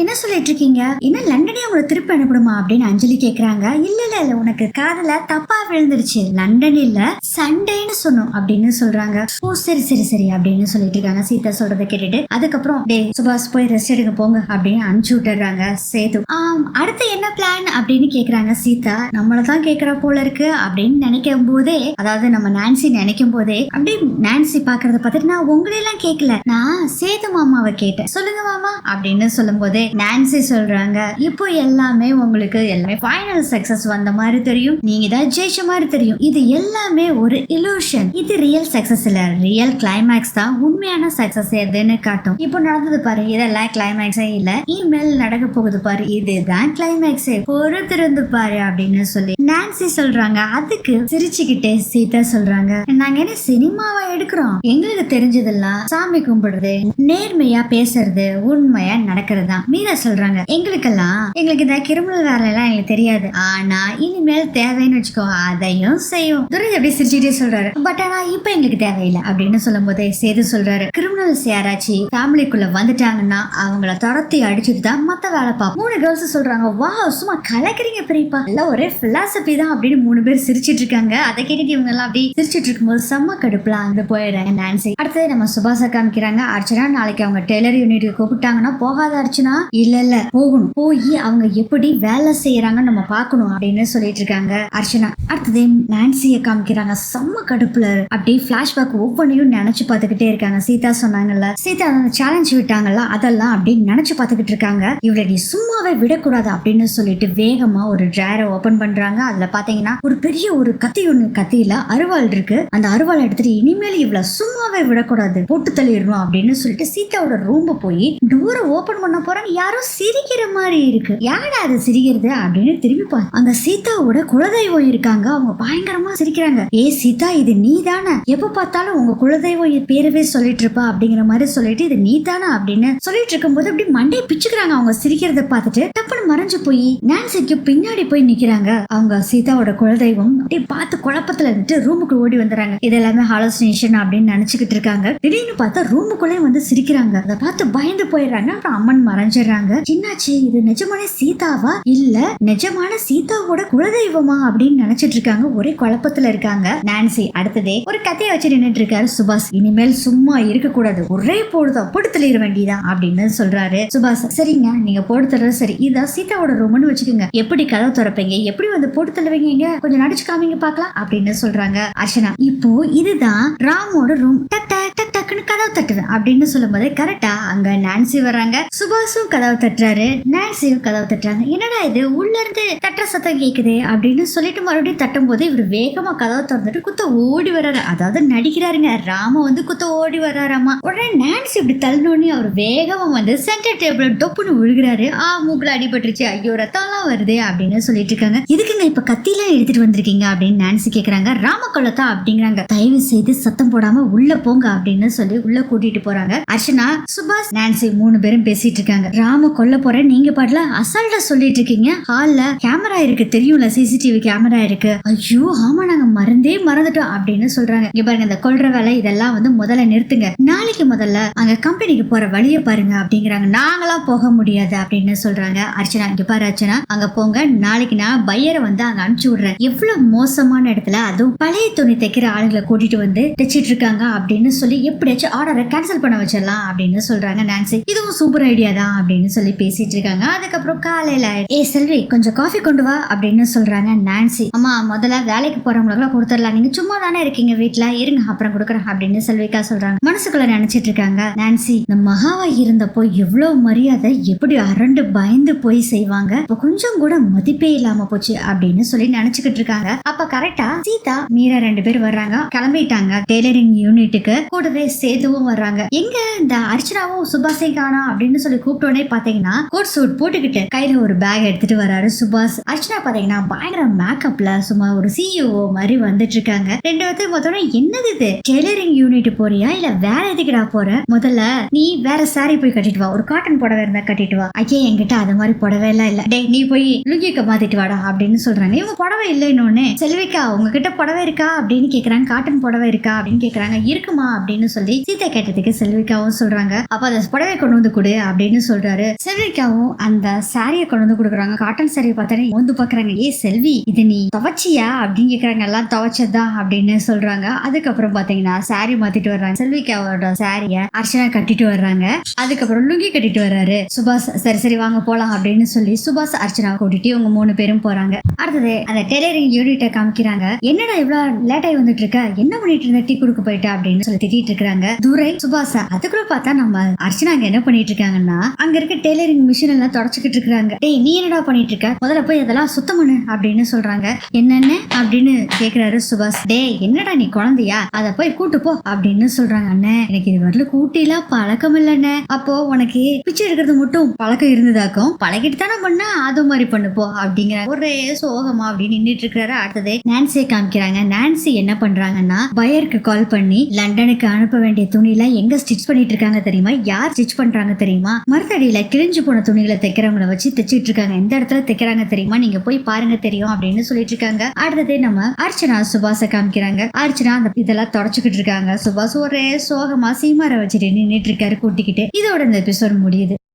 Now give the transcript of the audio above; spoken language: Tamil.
என்ன சொல்லிட்டு இருக்கீங்க? என்ன லண்டனே உங்களை திருப்பி அனுப்பணுமா அப்படின்னு அஞ்சலி கேக்குறாங்க. இல்ல இல்ல இல்ல உனக்கு காதல தப்பா விழுந்துருச்சு. லண்டன் இல்ல சண்டேன்னு சொன்னோம் அப்படின்னு சொல்றாங்க. ஓ சரி சரி சரி அப்படின்னு சொல்லிட்டு இருக்காங்க. சீதா சொல்றதை கேட்டுட்டு அதுக்கப்புறம் டே சுபாஷ் போய் ரெஸ்ட் எடுக்க போங்க அப்படின்னு அனுப்பிச்சு விட்டுறாங்க சேது. அடுத்து என்ன பிளான் அப்படின்னு கேக்குறாங்க சீதா. நம்மளதான் தான் போல இருக்கு அப்படின்னு நினைக்கும் போதே அதாவது நம்ம நான்சி நினைக்கும் போதே அப்படியே நான்சி பாக்குறத பார்த்துட்டு நான் உங்களையெல்லாம் கேட்கல நான் சேது மாமாவை கேட்டேன். சொல்லுங்க மாமா அப்படின்னு சொல்லும் போதே நான்சி சொல்றாங்க. இப்போ எல்லாமே உங்களுக்கு எல்லாமே ஃபைனல் சக்சஸ் வந்த மாதிரி தெரியும். நீங்க தான் ஜெயிச்ச மாதிரி தெரியும். இது எல்லாமே ஒரு இலூஷன் இது ரியல் சக்சஸ் இல்ல. ரியல் கிளைமேக்ஸ் தான் உண்மையான சக்சஸ் எதுன்னு காட்டும். இப்போ நடந்தது பாரு. இதெல்லாம் கிளைமேக்ஸே இல்ல. இனிமேல் நடக்க போகுது பாரு. இதுதான் கிளைமேக்ஸே பொறுத்திருந்து பாரு அப்படின்னு சொல்லி நான்சி சொல்றாங்க. அதுக்கு சிரிச்சுக்கிட்டே சீதா சொல்றாங்க. நாங்க என்ன சினிமாவா எடுக்கிறோம்? எங்களுக்கு தெரிஞ்சதெல்லாம் சாமி கும்பிடுறது நேர்மையா பேசுறது உண்மையா நடக்கிறது தான் மீரா சொல்றாங்க. எங்களுக்கெல்லாம் எங்களுக்கு இந்த கிரிமினல் வேலை எல்லாம் எங்களுக்கு தெரியாது. ஆனா இனிமேல் தேவைன்னு வச்சுக்கோ அதையும் செய்யும் துரை அப்படி சிரிச்சுட்டே சொல்றாரு. பட் ஆனா இப்ப எங்களுக்கு தேவையில்லை. அப்படின்னு சொல்லும் போதே சேது சொல்றாரு. கிரிமினல்ஸ் யாராச்சும் ஃபேமிலிக்குள்ள வந்துட்டாங்கன்னா அவங்கள துரத்தி அடிச்சுட்டு தான் மத்த வேலை பார்ப்போம். மூணு கேர்ள்ஸ் சொல்றாங்க. வா சும்மா கலக்கிறீங்க பெரியப்பா. எல்லாம் ஒரே பிலாசபி தான். அப்படின்னு மூணு பேர் சிரிச்சிட்டு இருக்காங்க. அதை கேட்டுட்டு இவங்க எல்லாம் அப்படி சிரிச்சிட்டு இருக்கும்போது செம்ம கடுப்புல அங்க போயிடுறாங்க நான்சி. அடுத்தது நம்ம சுபாசா காமிக்கிறாங்க அர்ச்சனா நாளைக்கு அவங்க டெய்லர் யூனிட்டுக்கு கூப்பிட்டாங்கன்னா போகாத அர்ச்சனா. இல்ல இல்ல போகணும். போய் அவங்க எப்படி வேலை செய்யறாங்க நம்ம பார்க்கணும் அப்படின்னு சொல்லிட்டு இருக்காங்க அர்ச்சனா. அடுத்தது நான்சியை காமிக்கிறாங்க. செம்ம கடுப்புல அப்படியே பிளாஷ்பேக் ஒவ்வொன்றையும் நினைச்சு பார்த்துக்கிட்டே இருக்காங்க. சீதா சொன்னாங்கல்ல. சீதா அந்த சேலஞ்ச் விட்டாங்கல்ல அதெல்லாம் அப்படின்னு நினைச்சு பார்த்துக்கிட்டு இருக்காங்க. இவளை நீ சும்மாவே விடக்கூடாது அப்படின்னு சொல்லிட்டு வேகமா ஒரு ட்ராரை ஓபன் பண்றாங்க. அதுல பாத்தீங்கன்னா ஒரு பெரிய ஒரு கத்தி ஒண்ணு கத்தியில அருவாள் இருக்கு. அந்த அருவாள் எடுத்துட்டு இனிமேல் இவள சும்மாவே விடக்கூடாது. போட்டு தள்ளிடணும் அப்படின்னு சொல்லிட்டு சீதாவோட ரூம்ப போய் டோரை ஓபன் பண்ண போறாங்க. யாரோ சிரிக்கிற மாதிரி இருக்கு. யாரா அது சிரிக்கிறது அப்படின்னு திரும்பி பாரு. அங்க சீதாவோட குலதெய்வம் இருக்காங்க. அவங்க பயங்கரமா சிரிக்கிறாங்க. ஏ சீதா இது நீ தானே எப்ப பார்த்தாலும் உங்க குலதெய்வம் பேரவே சொல்லிட்டு இருப்பா அப்படிங்கிற மாதிரி சொல்லிட்டு இது நீ தானே அப்படின்னு சொல்லிட்டு இருக்கும்போது அப்படி மண்டையை பிச்சுக்கிறாங்க. அவங்க சிரிக்கிறத பார்த்துட்டு டப்புன்னு மறைஞ்சு போய் நான்சிக்கு பின்னாடி போய் நிக்கிறாங்க. அவங்க சீதாவோட குலதெய்வம் அப்படியே பார்த்து குழப்பத்துல இருந்துட்டு ரூமுக்கு ஓடி வந்துடுறாங்க. இது எல்லாமே ஹாலோசினேஷன் அப்படின்னு நினைச்சுக்கிட்டு இருக்காங்க. திடீர்னு பார்த்தா ரூமுக்குள்ளே வந்து சிரிக்கிறாங்க. அதை பார்த்து பயந்து போயிடுறாங்க. அப்புறம் அம்மன் மறைஞ்சிடுறாங்க என்னாச்சு? இது நிஜமான சீதாவா? இல்ல நிஜமான சீதாவோட குலதெய்வமா? அப்படின்னு நினைச்சிட்டு இருக்காங்க. ஒரே குழப்பத்துல இருக்காங்க. நான்சி அடுத்ததே ஒரு கதையை வச்சு நின்னுட்டு இருக்காரு சுபாஷ். இனிமேல் சும்மா இருக்க கூடாது ஒரே போடுதான் போட்டு தள்ளிட வேண்டியதான் அப்படின்னு சொல்றாரு சுபாஷ். சரிங்க நீங்க போட்டு சரி. இதான் சீதாவோட ரூம்னு வச்சுக்கோங்க. எப்படி கதவு திறப்பீங்க? எப்படி வந்து போட்டு தள்ளுவீங்க கொஞ்சம் நடிச்சு காமிங்க பாக்கலாம் அப்படின்னு சொல்றாங்க அர்ச்சனா. இப்போ இதுதான் ராமோட ரூம். டக் டக் கதவு தட்டுவேன் அப்படின்னு சொல்லும் போது கரெக்டா அங்க நான்சி வர்றாங்க. சுபாஷும் கதவு தட்டுறாரு. நான்சியும் கதவு தட்டுறாங்க. என்னடா இது? உள்ள இருந்து தட்டுற சத்தம் கேக்குது அப்படின்னு சொல்லிட்டு மறுபடியும் தட்டும் போது இவர் வேகமா கதவை திறந்துட்டு குத்த ஓடி வர்றாரு. அதாவது நடிக்கிறாருங்க. ராம வந்து குத்த ஓடி வர்றாராமா? உடனே நான்சி இப்படி தள்ளனோடனே அவர் வேகமா வந்து சென்டர் டேபிள் டொப்புன்னு விழுகிறாரு ஆ மூக்குல அடிபட்டுருச்சு. ஐயோ ரத்தம்லாம் வருதே அப்படின்னு சொல்லிட்டு இருக்காங்க. இதுக்குங்க இப்ப கத்திலாம் எடுத்துட்டு வந்திருக்கீங்க அப்படின்னு நான்சி கேக்குறாங்க. ராம கொள்ளத்தா அப்படிங்கிறாங்க. தயவு செய்து சத்தம் போடாம உள்ள போங்க அப்படின்னு சொல்லி உள்ள கூட்டிட்டு போறாங்க. அர்ச்சனா சுபாஷ் நான்சி மூணு பேரும் பேசிட்டு இருக்காங்க. ராம கொல்ல போறேன். நீங்க பாடல அசால்ட்டா சொல்லிட்டு இருக்கீங்க. ஹால்ல கேமரா இருக்கு. தெரியும்ல சிசிடிவி கேமரா இருக்கு. ஐயோ ஆமா நாங்க மறந்தே மறந்துட்டோம் அப்படின்னு சொல்றாங்க. இங்க பாருங்க இந்த கொல்ற வேலை இதெல்லாம் வந்து முதல்ல நிறுத்துங்க. நாளைக்கு முதல்ல அங்க கம்பெனிக்கு போற வழியை பாருங்க அப்படிங்கிறாங்க. நாங்களாம் போக முடியாது அப்படின்னு சொல்றாங்க. அர்ச்சனா இங்க பாரு அர்ச்சனா. அங்க போங்க. நாளைக்கு நான் பையரை வந்து அங்க அனுப்பிச்சு விடுறேன். எவ்வளவு மோசமான இடத்துல அதுவும் பழைய துணி தைக்கிற ஆளுங்களை கூட்டிட்டு வந்து தைச்சிட்டு இருக்காங்க அப்படின்னு சொல்லி எப்படியாச்சும் ஆர்டரை கேன்சல் பண்ண வச்சிடலாம் அப்படின்னு சொல்றாங்க நான்சி இதுவும் சூப்பர் ஐடியா தான் அப்படின்னு சொல்லி பேசிட்டு இருக்காங்க. அதுக்கப்புறம் காலையில ஏ செல்வி கொஞ்சம் காஃபி கொண்டு வா அப்படின்னு சொல்றாங்க நான்சி அம்மா முதல்ல வேலைக்கு போறவங்களுக்கு கொடுத்துடலாம். நீங்க சும்மா தானே இருக்கீங்க வீட்டுல இருங்க அப்புறம் கொடுக்குறேன் அப்படின்னு செல்விக்கா சொல்றாங்க. மனசுக்குள்ள நினைச்சிட்டு இருக்காங்க நான்சி இந்த மகாவா இருந்தப்போ எவ்வளவு மரியாதை எப்படி அரண்டு பயந்து போய் செய்வாங்க? கொஞ்சம் கூட மதிப்பே இல்லாம போச்சு அப்படின்னு சொல்லி நினைச்சுக்கிட்டு இருக்காங்க. அப்ப கரெக்டா சீதா மீரா ரெண்டு பேர் வர்றாங்க. கிளம்பிட்டாங்க. டெய்லரிங் யூனிட்டுக்கு கூடவே இதுவும் வர்றாங்க. எங்க இந்த அர்ச்சனாவும் சுபாஷை காணா அப்படின்னு சொல்லி கூப்பிட்ட உடனே பாத்தீங்கன்னா கோட் சூட் போட்டுக்கிட்டு கையில ஒரு பேக் எடுத்துட்டு வராரு சுபாஷ். அர்ச்சனா பாத்தீங்கன்னா பயங்கர மேக்கப்ல சும்மா ஒரு சிஇஓ மாதிரி வந்துட்டு இருக்காங்க ரெண்டு மொத்தம் என்னது இது? டெய்லரிங் யூனிட் போறியா? இல்ல வேற எதுக்குடா போற? முதல்ல நீ வேற சாரி போய் கட்டிட்டு வா. ஒரு காட்டன் புடவை இருந்தா கட்டிட்டு வா. ஐயா என்கிட்ட அது மாதிரி புடவை எல்லாம் இல்ல. டேய் நீ போய் லுங்கிக்க மாத்திட்டு வாடா அப்படின்னு சொல்றாங்க. இவங்க புடவை இல்லைன்னு செல்விக்கா உங்ககிட்ட புடவை இருக்கா அப்படின்னு கேக்குறாங்க. காட்டன் புடவை இருக்கா அப்படின்னு கேக்குறாங்க. இருக்குமா அப்படின்னு சொல்லி சீதா கேட்டதுக்கு செல்விக்காவும் சொல்றாங்க. அப்ப அந்த புடவை கொண்டு வந்து கொடு அப்படின்னு சொல்றாரு. செல்விக்காவும் அந்த சாரியை கொண்டு வந்து கொடுக்குறாங்க. காட்டன் சாரி பார்த்தோன்னே வந்து பாக்குறாங்க. ஏ செல்வி இது நீ துவச்சியா? அப்படின்னு கேக்குறாங்க. எல்லாம் துவச்சதுதான் அப்படின்னு சொல்றாங்க. அதுக்கப்புறம் பாத்தீங்கன்னா சாரி மாத்திட்டு வர்றாங்க. செல்விக்காவோட சாரிய அர்ச்சனா கட்டிட்டு வர்றாங்க. அதுக்கப்புறம் லுங்கி கட்டிட்டு வர்றாரு. சுபாஷ் சரி சரி வாங்க போலாம் அப்படின்னு சொல்லி சுபாஷ் அர்ச்சனா கூட்டிட்டு இவங்க மூணு பேரும் போறாங்க. அடுத்தது அந்த டெய்லரிங் யூனிட்டை காமிக்கிறாங்க. என்னடா இவ்வளவு லேட் ஆகி வந்துட்டு இருக்க? என்ன பண்ணிட்டு இருந்த? டீ கொடுக்க போயிட்டா? அப்படின்னு சொல்லி திட்டிட்டு இருக்காங்க. துரை சுபாசா அதுக்குள்ள பார்த்தா நம்ம அர்ச்சனா அங்க என்ன பண்ணிட்டு இருக்காங்கன்னா அங்க இருக்க டெய்லரிங் மிஷின் எல்லாம் தொடச்சுக்கிட்டு இருக்காங்க டேய் நீ என்னடா பண்ணிட்டு இருக்க? முதல்ல போய் இதெல்லாம் சுத்தம் பண்ணு அப்படின்னு சொல்றாங்க. என்னென்ன அப்படின்னு கேக்குறாரு சுபாஷ். டேய் என்னடா நீ குழந்தையா? அத போய் கூட்டு போ அப்படின்னு சொல்றாங்க அண்ணே. எனக்கு இது வரல கூட்டிலாம் பழக்கம் இல்லண்ணே. அப்போ உனக்கு பிச்சை எடுக்கிறது மட்டும் பழக்கம் இருந்ததாக்கும் பழகிட்டு தானே பண்ணா அது மாதிரி பண்ணு போ அப்படிங்கிற ஒரே சோகமா அப்படின்னு நின்றுட்டு இருக்கிறாரு. அடுத்தது நான்சியை காமிக்கிறாங்க. நான்சி என்ன பண்றாங்கன்னா பயருக்கு கால் பண்ணி லண்டனுக்கு அனுப்ப வேண்டிய துணிலாம் எங்க ஸ்டிச் பண்ணிட்டு இருக்காங்க தெரியுமா? யார் ஸ்டிச் பண்றாங்க தெரியுமா? மரத்தடியில கிழிஞ்சு போன துணிகளை தைக்கிறவங்கள வச்சு தைச்சிட்டு இருக்காங்க எந்த இடத்துல தைக்கிறாங்க தெரியுமா? நீங்க போய் பாருங்க தெரியும் அப்படின்னு சொல்லிட்டு இருக்காங்க அடுத்தது நம்ம அர்ச்சனா சுபாஷ காமிக்கிறாங்க. அர்ச்சனா அந்த இதெல்லாம் தொடச்சுக்கிட்டு இருக்காங்க சுபாஷ் ஒரே சோகமா சீமார வச்சுட்டு நின்னுட்டு இருக்காரு கூட்டிக்கிட்டு. இதோட இந்த எபிசோட் முடியுது.